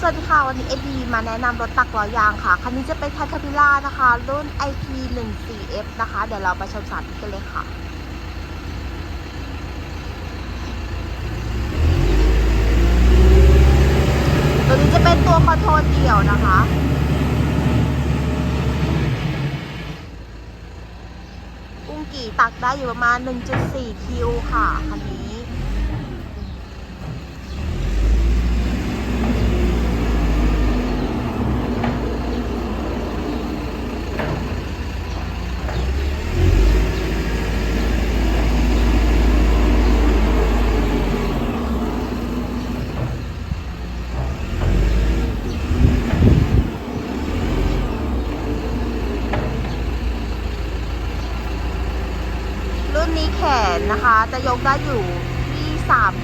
สวัสดีค่ะ วันนี้ a อมาแนะนำรถตักล้อยางค่ะ คันนี้จะเป็น Caterpillar นะคะ รุ่น IP 1 4 F นะคะ เดี๋ยวเราไปชมสาธิตกันเลยค่ะตัวนี้จะเป็นตัวคอนโทรลเดี่ยวนะคะกุ้งกี่ตักได้อยู่ประมาณ 1.4 คิวค่ะ คันนี้ รุ่ นี้แขนนะคะ จะยกได้อยู่ที่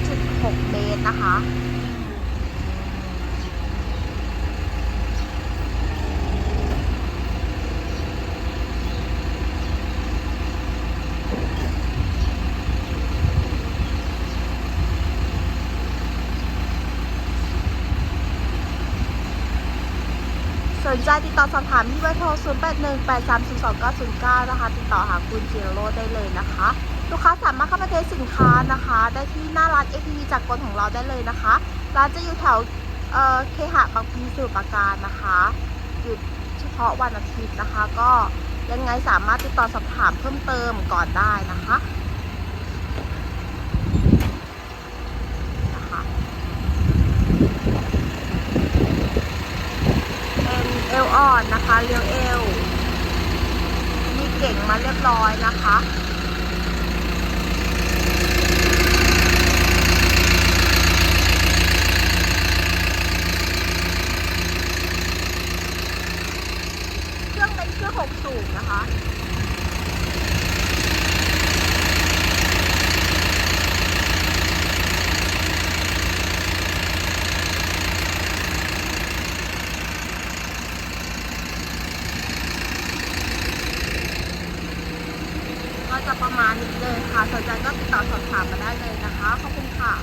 3.6 เมตรนะคะ สนใจติดต่อสอบถามที่เบอร์โทร 0818342909 นะคะ ติดต่อหาคุณจิโรได้เลยนะคะ ลูกค้าสามารถเข้ามาเทสสินค้านะคะ ได้ที่หน้าร้าน ATV จากกลของเราได้เลยนะคะร้านจะอยู่แถวเอ่อเคหะบางพีสุรปราการนะคะหยุดเฉพาะวันอาทิตย์นะคะ ก็ยังไงสามารถติดต่อสอบถามเพิ่มเติมก่อนได้นะคะ เป็นเอลอ่อนนะคะเลี้ยวเอวมีเก่งมาเรียบร้อยนะคะเครื่องเป็นเครื่องหกสูบนะคะ จะประมาณนี้เลยค่ะสนใจก็ติดต่อสอบถามมาได้เลยนะคะ ขอบคุณค่ะ